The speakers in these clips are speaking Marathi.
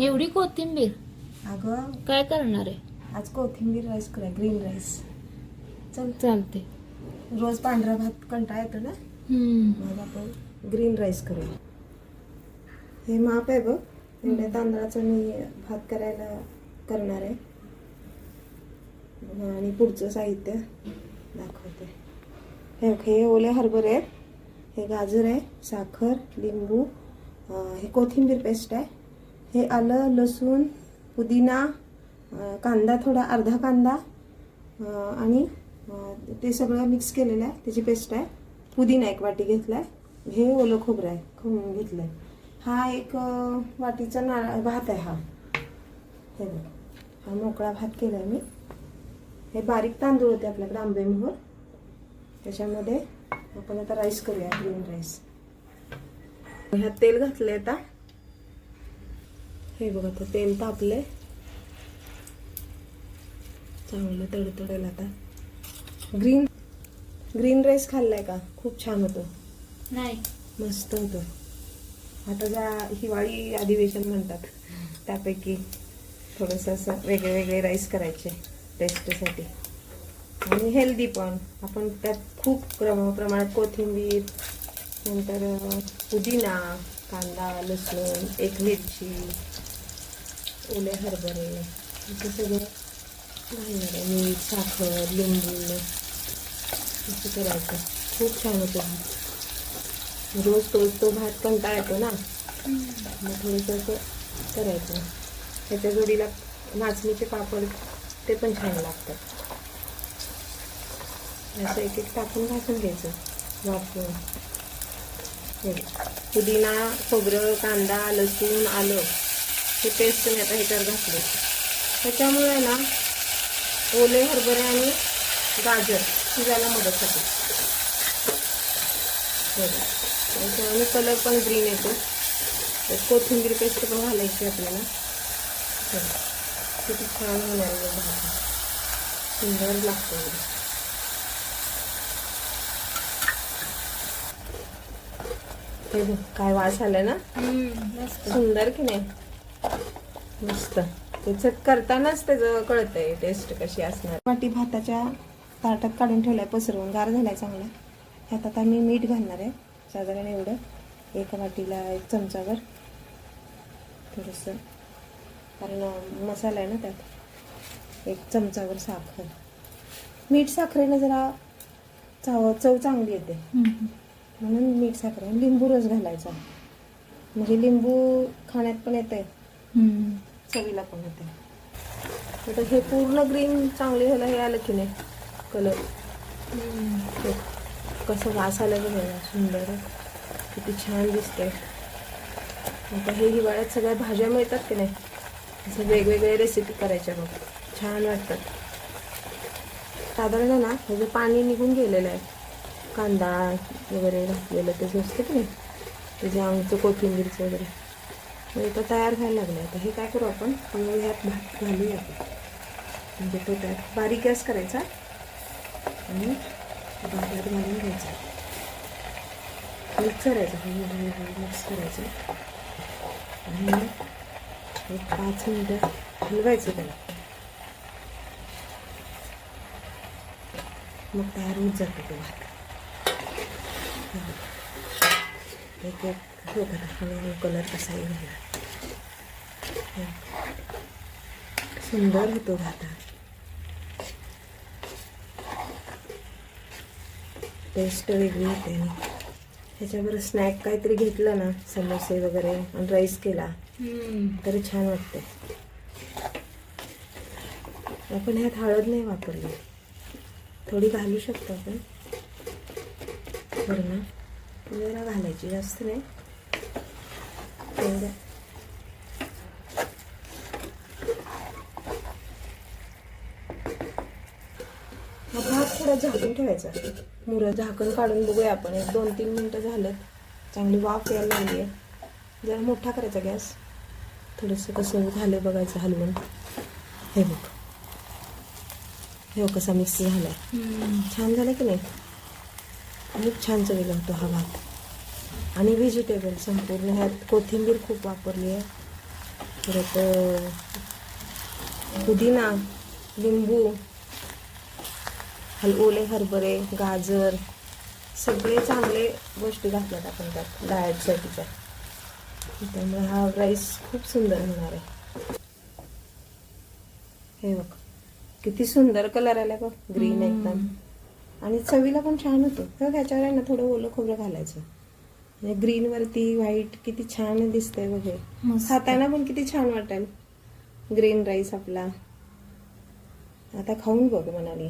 एवढी कोथिंबीर? अगं. काय करणार आहे? आज कोथिंबीर राईस करूया ग्रीन राईस चल. चालते रोज पांढरा भात कंटाळा येतो ना? हम्म. मग आपण ग्रीन राईस करूया. हे माप आहे बघ. एवढ्या तांदळाचं मी भात करायला करणार आहे. आणि पुढचं साहित्य दाखवते. हे बघ, हे ओले हरभरे आहेत. हे गाजर आहे साखर लिंबू अं, हे कोथिंबीर पेस्ट आहे. हे आलं लसूण पुदिना कांदा थोडा अर्धा कांदा आणि ते सगळं मिक्स केलेलं आहे. त्याची पेस्ट आहे. पुदिना एक वाटी घेतला आहे हे ओलं खोबरं आहे. खवून घेतलं आहे हा एक वाटीचा नारळ भात आहे हा. हे बघ. हा मोकळा भात केला आहे मी. हे बारीक तांदूळ होते आपल्याकडे आंबेमोहर त्याच्यामध्ये आपण आता राईस करूया ग्रीन राईस ह्यात तेल घातलं आहे आता. हे बघ आता तेल तापले चांगलं तडतडेल आता. ग्रीन ग्रीन राईस खाल्लाय का? खूप छान होतो. नाही. मस्त होतो. आता ज्या हिवाळी अधिवेशन म्हणतात त्यापैकी थोडंसं असं वेगळे वेगळे राईस करायचे टेस्टसाठी आणि हेल्दी पण. आपण त्यात खूप प्रम प्रमाणात कोथिंबीर नंतर पुदिना कांदा लसूण एक मिरची ओले हरभरे असं सगळं घालणार आहे. मीठ साखर लिंबू असं करायचं. खूप छान होतं रोज तोच तो भात कंटाळा येतो ना. मग थोडंसं असं करायचं. त्याच्या जोडीला नाचणीचे पापड ते पण छान लागतात. असं एक एक टाकून भाजून घ्यायचं. वापरून. पुदिना खोबरं कांदा लसूण आलं. हे पेस्ट मी आता ह्याच्यावर घातले त्याच्यामुळे ना ओले हरभरे आणि गाजर शिजायला मदत होते. त्याच्यामुळे कलर पण ग्रीन येतो कोथिंबीर पेस्ट पण घालायची आपल्याला. किती छान होणार. सुंदर लागतो. हे काय वास आलाय ना सुंदर की नाही मस्त त्याच्यात करतानाच त्याचं कळतंय टेस्ट कशी असणार. वाटी भाताच्या ताटात काढून ठेवलाय पसरवून गार झालाय चांगला. ह्यात आता मी मीठ घालणार आहे साधारण एवढं. एका वाटीला एक चमचावर थोडंसं. कारण मसाला आहे ना त्यात. एक चमचावर साखर. मीठ साखरेनं जरा चव चव चांगली येते. म्हणून मीठ साखर आणि लिंबू रस घालायचा. म्हणजे लिंबू खाण्यात पण येते. चवीला पण होते आता हे पूर्ण ग्रीन चांगले झालं हे आलं की नाही? कलर. कसं वास आला की नाही सुंदर. किती छान दिसते आता हे हिवाळ्यात सगळ्या भाज्या मिळतात की नाही? असं वेगवेगळे रेसिपी करायच्या बघ. छान वाटतात. साधारण ना ह्याचं पाणी निघून गेलेलं आहे कांदा वगैरे घातलेलं ते असतं की नाही? त्याचे आमचं कोथिंबीरचं वगैरे. मग इथं तयार व्हायला लागलं. आता हे काय करू आपण? मग ह्यात भात घालूया म्हणजे तो त्यात बारीक गॅस करायचा आणि भातात घालून घ्यायचा. मिक्स करायचं. हळूहळू मिक्स करायचं. आणि एक पाच मिनटं हलवायचं त्याला. मग तयार होत जातो तो भात. एक एक हो करा कलर कसाही घाला सुंदर होतो भात हा. टेस्ट वेगळी होते आणि स्नॅक काहीतरी घेतलं ना समोसे वगैरे आणि राईस केला तर छान वाटते आपण ह्यात हळद नाही वापरली थोडी घालू शकतो आपण बरं ना जरा घालायची जास्त नाही. तेवढं. हा भात थोडा झाकून ठेवायचा. मुरं झाकण काढून बघूया आपण. एक दोन तीन मिनटं झालं. चांगली वाफ यायला लागली आहे. जरा मोठा करायचा गॅस. थोडंसं कसं झालं बघायचं हलवून. हे बघ. हे कसा मिक्स झाला. छान झालं की नाही? खूप छान चवीला होतो हा भात. आणि व्हेजिटेबल संपूर्ण ह्यात कोथिंबीर खूप वापरली आहे. परत पुदिना लिंबू हल ओले हरभरे गाजर सगळे चांगले गोष्टी घातल्यात आपण त्यात डाएटसाठीच्या. त्यामुळे हा राईस खूप सुंदर होणार आहे. हे बघ किती सुंदर कलर आला बघ ग्रीन एकदम. आणि चवीला पण छान होतो. तर त्याच्यावर आहे ना थोडं ओलं खोबरं घालायचं. म्हणजे ग्रीन वरती व्हाईट किती छान दिसतंय बघ. खाताना पण किती छान वाटेल. ग्रीन राईस आपला. आता खाऊन बघ म्हणाली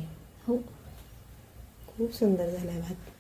हो. खूप सुंदर झालाय भात.